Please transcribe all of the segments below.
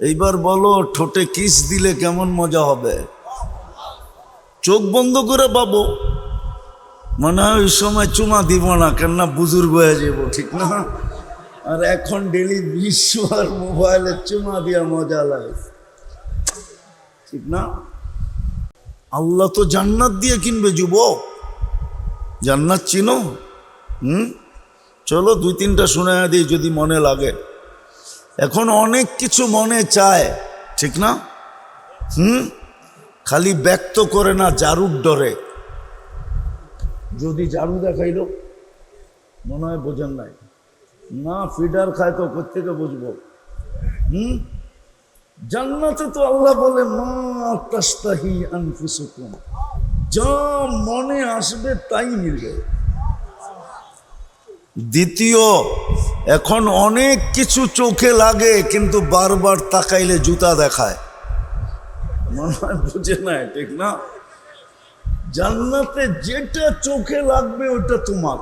এইবার বলো, ঠোঁটে কিস দিলে কেমন মজা হবে? চোখ বন্ধ করে পাবো মনে ওই সময় চুমা দিব না, কেননা বুজুর্গ হয়ে যাব, ঠিক না? আর এখন ডেলি বিশ্ব আর মোবাইলে চুমা দিয়া মজা লাগে, ঠিক না? আল্লাহ তো জান্নাত দিয়ে কিনবে, যুবক। জান্নাত চিনো? হুম? চলো দুই তিনটা শুনে দিই, যদি মনে লাগে। এখন অনেক কিছু মনে চায়, ঠিক না? হুম? খালি ব্যক্ত করে না, জারুর ডরে। যদি জারু দেখাইল, মনে হয় বোঝেন নাই। না, ফিডার খায় তো কোথেকে বুঝব? হুম? জান্নাতে তো আল্লাহ বলে, মা যা মনে আসবে তাই মিলবে। দ্বিতীয় এখন অনেক কিছু চোখে লাগে, কিন্তু বারবার তাকাইলে জুতা দেখায়। মনে হয় বুঝে না ঠিক না? জান্নাতে যেটা চোখে লাগবে ওটা তোমার।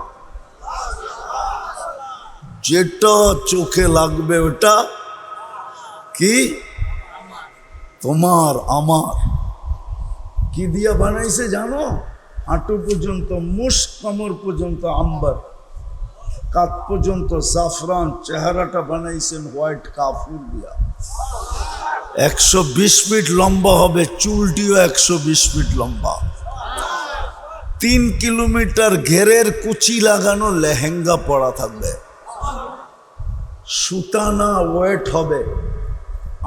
যেটা চোখে লাগবে ওটা কি? তোমার, আমার। কি দিয়া বানাইছে জানো? হাঁটু পর্যন্ত মুস কমর পর্যন্ত আম্বার। কাত পর্যন্ত জাফরান চেহারাটা বানাইছেন হোয়াইট কাফুর দিয়া। একশো বিশ ফিট লম্বা হবে, চুলটিও একশো বিশ ফিট লম্বা। তিন কিলোমিটার ঘেরের কুচি লাগানো লেহেঙ্গা পরা থাকবে। সুতা না ওয়েট হবে,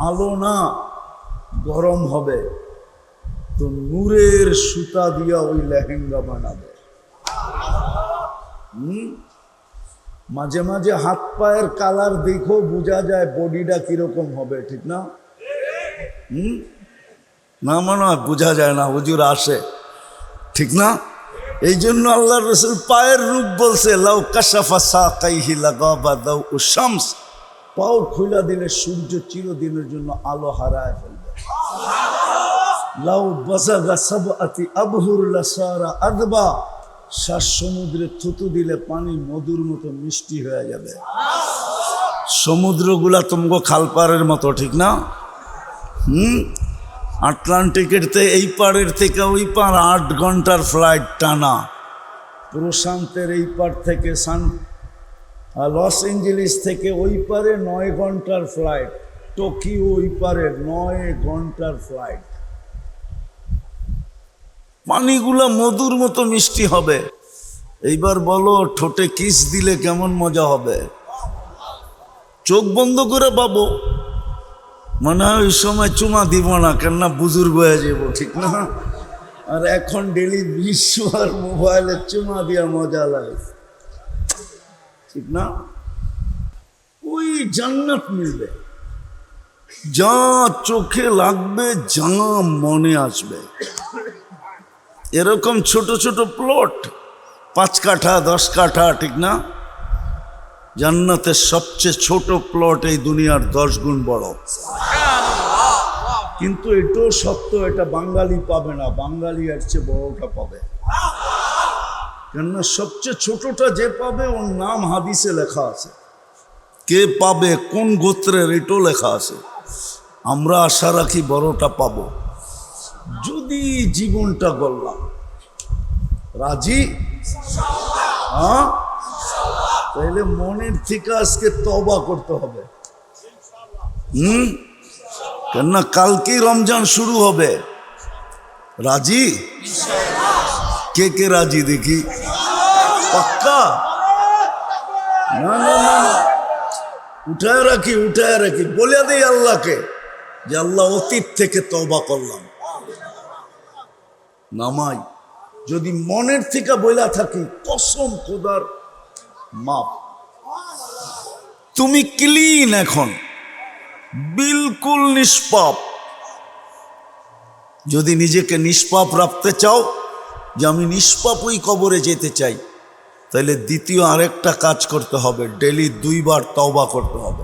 আলো না, গরম হবে। তো নূরের সুতা দিয়া ওই লেহেঙ্গা বানাবে। হুম? মাঝে মাঝে হাত পায়ের কালার দেখো বোঝা যায় বডিটা কীরকম হবে, ঠিক না? হুম? না মনে বোঝা যায় না, হুজুর আসে, ঠিক না? এই জন্য আল্লাহ রসুল পায়ের রূপ বলছে, লাউ কাশাফা সা কাইহি লাগাবা দাও ও শামস। পাও খুলা দিলে সূর্য চিরদিনের জন্য আলো হারায় ফেলবে। লাউ বাসাগা সব আতি আবহুর লাসারা আদবা। শ্বাস সমুদ্রে থুতু দিলে পানি মধুর মতো মিষ্টি হয়ে যাবে। সমুদ্রগুলা তোমাকে খালপাড়ের মতো, ঠিক না? হুম? আটলান্টিকের তে এই পাড়ের থেকে ওই পার আট ঘণ্টার ফ্লাইট টানা। প্রশান্তের এই পার থেকে সান লস এঞ্জেলিস থেকে ওই পারে নয় ঘণ্টার ফ্লাইট টোকিও ওই পারে নয় ঘণ্টার ফ্লাইট পানিগুলো মধুর মতো মিষ্টি হবে। এইবার বলো, ঠোঁটে কিস দিলে কেমন মজা হবে? চোখ বন্ধ করে পাবো। মনে ওই সময় চুমা দিব না, কেননা বুজুর্গ হয়ে যাব, ঠিক না? আর এখন ডেলি বিশ্ব আর মোবাইলে চুমা দিয়া মজা লাগে। ঠিক না? ওই জান্নাত মিলবে। যা চোখে লাগবে, যা মনে আসবে। এরকম ছোট ছোট প্লট পাঁচ কাঠা, দশ কাঠা, ঠিক না? জান্নাতের সবচেয়ে ছোট প্লট এই দুনিয়ার দশ গুণ বড়। কিন্তু এটাও সত্য, এটা বাঙালি পাবে না, বাঙালি এর চেয়ে বড়টা পাবে। কেননা সবচেয়ে ছোটটা যে পাবে, ওর নাম হাদিসে লেখা আছে। কে পাবে, কোন গোত্রের, এটাও লেখা আছে। আমরা আশা রাখি বড়টা পাবো। যদি জীবনটা গড়লাম। রাজি? হ্যাঁ? তাহলে মনের থেকে আজকে তবা করতে হবে। হুম? কেননা কালকেই রমজান শুরু হবে। রাজি? কে কে রাজি দেখি? পাক্কা? না না না না। উঠায় রাখি উঠায় রাখি। বলে দেই আল্লাহকে যে আল্লাহ অতীত থেকে তবা করলাম। নামাই। যদি মনের থেকে বইলা থাকি, কসম খোদার মাপ। তুমি ক্লিন এখন, বিলকুল নিষ্পাপ। যদি নিজেকে নিষ্পাপ রাখতে চাও, যে আমি নিষ্পাপই কবরে যেতে চাই তাহলে দ্বিতীয় আরেকটা কাজ করতে হবে ডেলি দুইবার তওবা করতে হবে।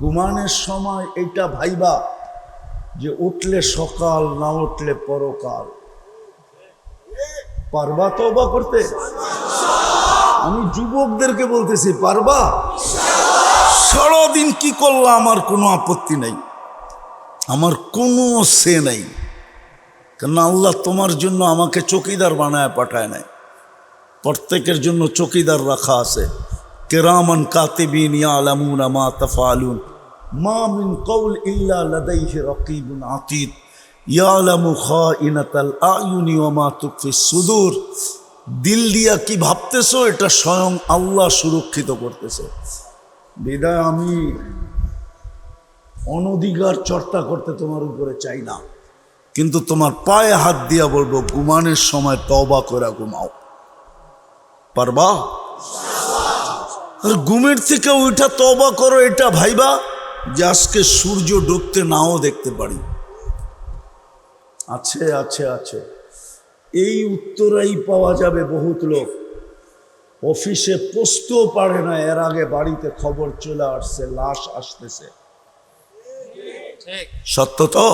ঘুমানোর সময় এটা ভাইবা, যে উঠলে সকাল, না উঠলে পরকাল। পারবা তওবা করতে? আমি যুবকদেরকে বলতেছি, পারবা? সারাদিন কি করলাম আমার কোনো আপত্তি নেই। আমার কোনো সে নাই। কেন আল্লাহ তোমার জন্য আমাকে চকিদার বানায় পাঠায় নাই। প্রত্যেকের জন্য চকিদার রাখা আছে। কেরামান কাতিবিন ইয়ালামুন মা তাফালুন। মা মিন কওল ইল্লা লাদাইহি রাকিবুন আতীদ। সুদূর। দিল দিয়া কি ভাবতেছো? এটা স্বয়ং আল্লাহ সুরক্ষিত করতেছে। বিদায়, আমি অনধিকার চর্চা করতে তোমার উপরে চাই না। কিন্তু তোমার পায়ে হাত দিয়া বলব, ঘুমানোর সময় তবা করে ঘুমাও। পারবা? আর ঘুমের থেকে ওইটা তবা করো, এটা ভাইবা যে আজকে সূর্য ডুবতে নাও দেখতে পারি। আছে আছে আছে। এই উত্তরাই পাওয়া যাবে বহুত লোক। অফিসে পোস্টও পারে না, এর আগে বাড়িতে খবর চলে আসছে, লাশ আসতেছে। সত্য তো?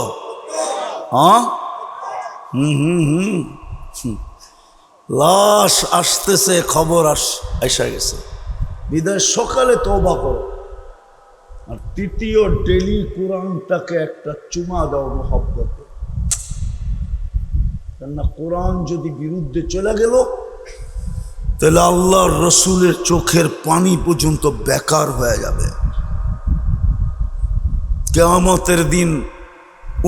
হ্যাঁ? হুম হুম হুম। লাশ আসতেছে, খবর আস, এসে গেছে। বিদায়, সকালে তবা করো। আর তৃতীয় ডেলি কোরআনটাকে একটা চুমা দাও, মহব্বতে। কেননা কোরআন যদি বিরুদ্ধে চলে গেল, তাহলে আল্লাহর রসুলের চোখের পানি পর্যন্ত বেকার হয়ে যাবে। কেয়ামতের দিন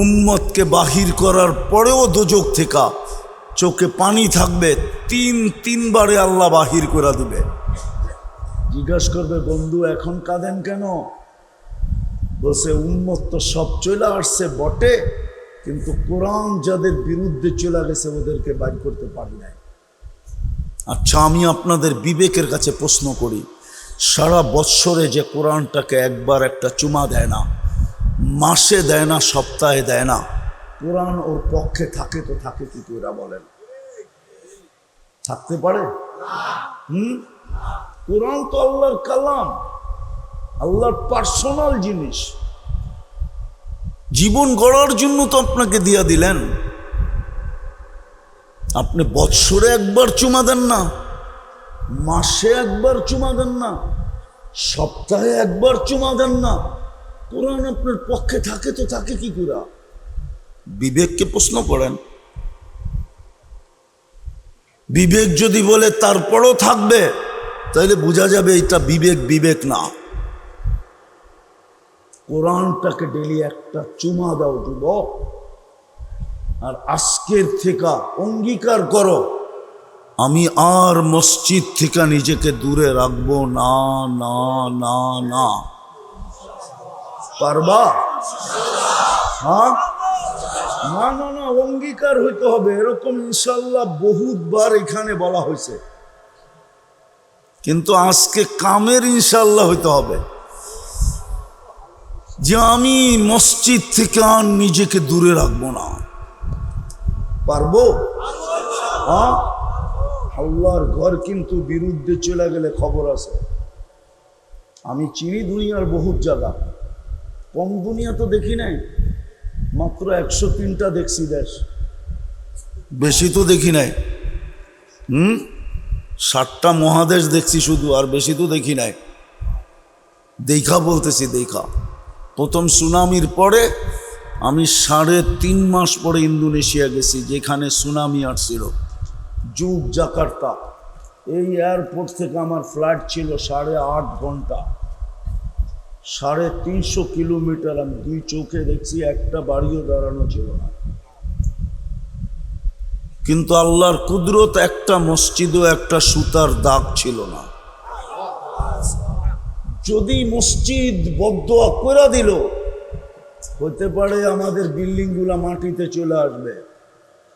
উম্মতকে বাহির করার পরেও দোজক থেকে চোখে পানি থাকবে, তিন, তিনবারে আল্লাহ বাহির করে দিবে। জিজ্ঞাসা করবে, বন্ধু, এখন কাঁদেন কেন? বলছে উন্মত তো সব চলে আসছে বটে। কিন্তু কোরআন যাদের বিরুদ্ধে চলে গেছে ওদেরকে বাইর করতে পারি নাই। আচ্ছা আমি আপনাদের বিবেকের কাছে প্রশ্ন করি। সারা বৎসরে যে কোরআনটাকে একবার একটা চুমা দেয় না, মাসে দেয় না, সপ্তাহে দেয় না, কোরআন ওর পক্ষে থাকে তো থাকে কি তোরা বলেন? থাকতে পারে? হুম? কোরআন তো আল্লাহর কালাম, আল্লাহর পার্সোনাল জিনিস। জীবন গড়ার জন্য তো আপনাকে দিয়া দিলেন। আপনি বৎসরে একবার চুমা দেন না, মাসে একবার চুমা দেন না, সপ্তাহে একবার চুমা দেন না। কোরআন আপনার পক্ষে থাকে তো থাকে কি করে? বিবেককে প্রশ্ন করেন। বিবেক যদি বলে তারপরও থাকবে তাহলে বোঝা যাবে এটা বিবেক বিবেক না। কোরআনটাকে ডেলি একটা চুমা দাও, যুবক। আর আজকের থেকে অঙ্গীকার করো। আমি আর মসজিদ থেকে নিজেকে দূরে রাখব না না না না। পারবা? হ্যাঁ? না না না, অঙ্গীকার হইতে হবে। এরকম ইনশাল্লাহ বহুতবার এখানে বলা হয়েছে। কিন্তু আজকে কামের ইনশাল্লাহ হইতে হবে। যে আমি মসজিদ থেকে আর নিজেকে দূরে রাখব না। পারব? হ্যাঁ? আল্লাহর ঘর কিন্তু বিরুদ্ধে চলে গেলে খবর আছে। আমি চিনি দুনিয়ার বহুত জায়গা। কম দুনিয়া তো দেখি নাই। মাত্র একশো তিনটা দেখছি দেশ। বেশি তো দেখি নাই। হুম? ষাটটা মহাদেশ দেখছি শুধু, আর বেশি তো দেখি নাই। দেখা বলতেছি, দেখা। প্রথম সুনামির পরে আমি সাড়ে তিন মাস পরে ইন্দোনেশিয়া গেছি, যেখানে সুনামি আসছিল। যুগ জাকার্তা। এই এয়ারপোর্ট থেকে আমার ফ্লাইট ছিল সাড়ে আট ঘণ্টা। সাড়ে তিনশো কিলোমিটার আমি দুই চোখে দেখছি, একটা বাড়িও দাঁড়ানো ছিল না। কিন্তু আল্লাহর কুদরত একটা মসজিদও, একটা সুতার দাগ ছিল না। যদি মসজিদ বদ্ধ করে দিল, হতে পারে আমাদের বিল্ডিংগুলা মাটিতে চলে আসবে।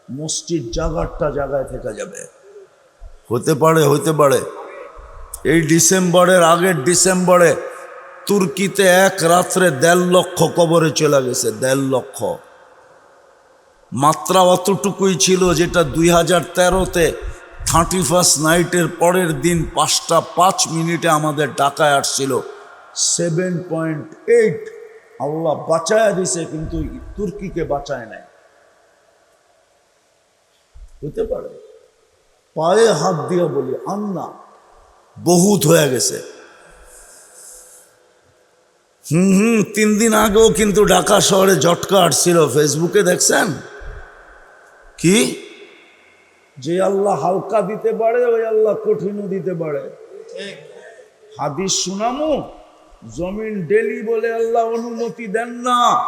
মসজিদ জাগারটা জায়গায় থেকে যাবে। হতে পারে হতে পারে। এই ডিসেম্বরের আগের ডিসেম্বরে তুর্কিতে এক রাত্রে দেড় লক্ষ কবরে চলে গেছে, দেড় লক্ষ। মাত্রা অতটুকুই ছিল যেটা দুই হাজার তেরোতে থার্টি ফার্স্ট নাইটের পরের দিন পাঁচটা পাঁচ মিনিটে আমাদের ডাকায় আসছিল। Seven point eight. আল্লাহ বাঁচায় দিছে, কিন্তু তুর্কিকে বাঁচায় নাই। হতে পারে? পায়ে হাত দিয়ে বলি, আন্না, বহুত হয়ে গেছে। হুম হুম, তিন দিন আগেও কিন্তু ঢাকা শহরে জটকা আসছিল। ফেসবুকে দেখছেন? কি? যে আল্লাহ হালকা দিতে পারে ওই আল্লাহ কঠিনও দিতে পারে। হাদিস শুনামু? জমিন ডেলি বলে আল্লাহ অনুমতি দেন না।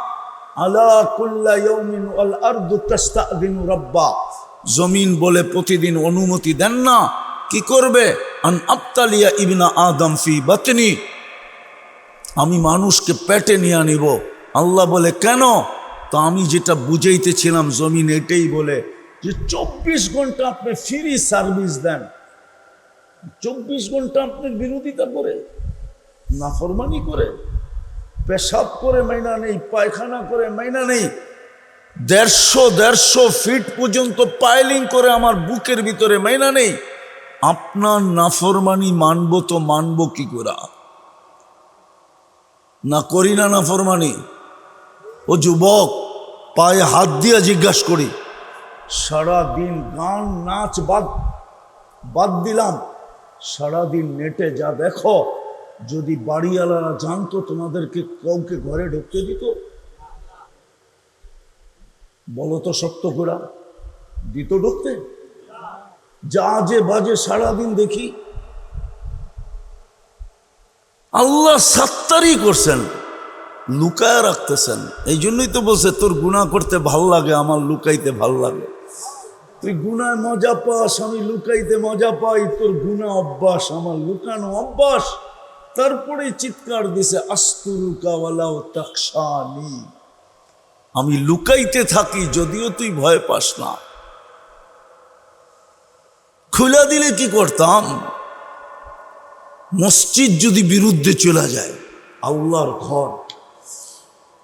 আলা কুল্লা ইয়াউমিন ওয়াল আরদু তাস্তাদিনু রাব্বা। জমিন বলে প্রতিদিন অনুমতি দেন না। কি করবে? আন আবতালিয়া ইবনা আদম ফি বাতনি। আমি মানুষকে পেটে নিয়ে আনিব। আল্লাহ বলে কেন? তো আমি যেটা বুঝাইতেছিলাম জমিন এটাই বলে। যে চব্বিশ ঘণ্টা আপনি ফ্রি সার্ভিস দেন। চব্বিশ ঘণ্টা আপনি বিরোধিতা করে, নাফরমানি করে, পেশাব করে মাইনা নেই, পায়খানা করে মাইনা নেই, দেড়শো দেড়শো ফিট পর্যন্ত পাইলিং করে আমার বুকের ভিতরে মাইনা নেই, আপনার নাফরমানি মানবো তো মানবো কি করে? না করি না নাফরমানি? ও যুবক, পায়ে হাত দিয়া জিজ্ঞাসা করি সারা দিন গান, নাচ বাদ বাদ দিলাম। সারাদিন নেটে যা দেখো, যদি বাড়িওয়ালারা জানতো তোমাদেরকে কাউকে ঘরে ঢুকতে দিত। বলো তো সত্য করে দিত ঢুকতে। যা যে বাজে সারাদিন দেখি। আল্লাহ সাত্তারই করছেন, লুকায় রাখতেছেন। এই জন্যই তো বলছে, তোর গুণা করতে ভালো লাগে, আমার লুকাইতে ভালো লাগে। তুই গুনায় মজা পাস, আমি লুকাইতে মজা পাই, তোর গুণা অভ্যাস, আমার লুকানো অভ্যাস। তারপরে চিৎকার দিছে আস্তুরুকাওয়ালাও তাকসানি আমি লুকাইতে থাকি, যদিও তুই ভয় পাস না। খুলে দিলে কি করতাম? মসজিদ যদি বিরুদ্ধে চলে যায়, আল্লাহর ঘর।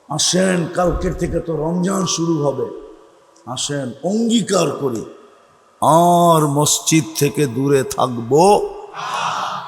আসেন, কালকের থেকে তো রমজান শুরু হবে। আসেন অঙ্গীকার করি। আর মসজিদ থেকে দূরে থাকব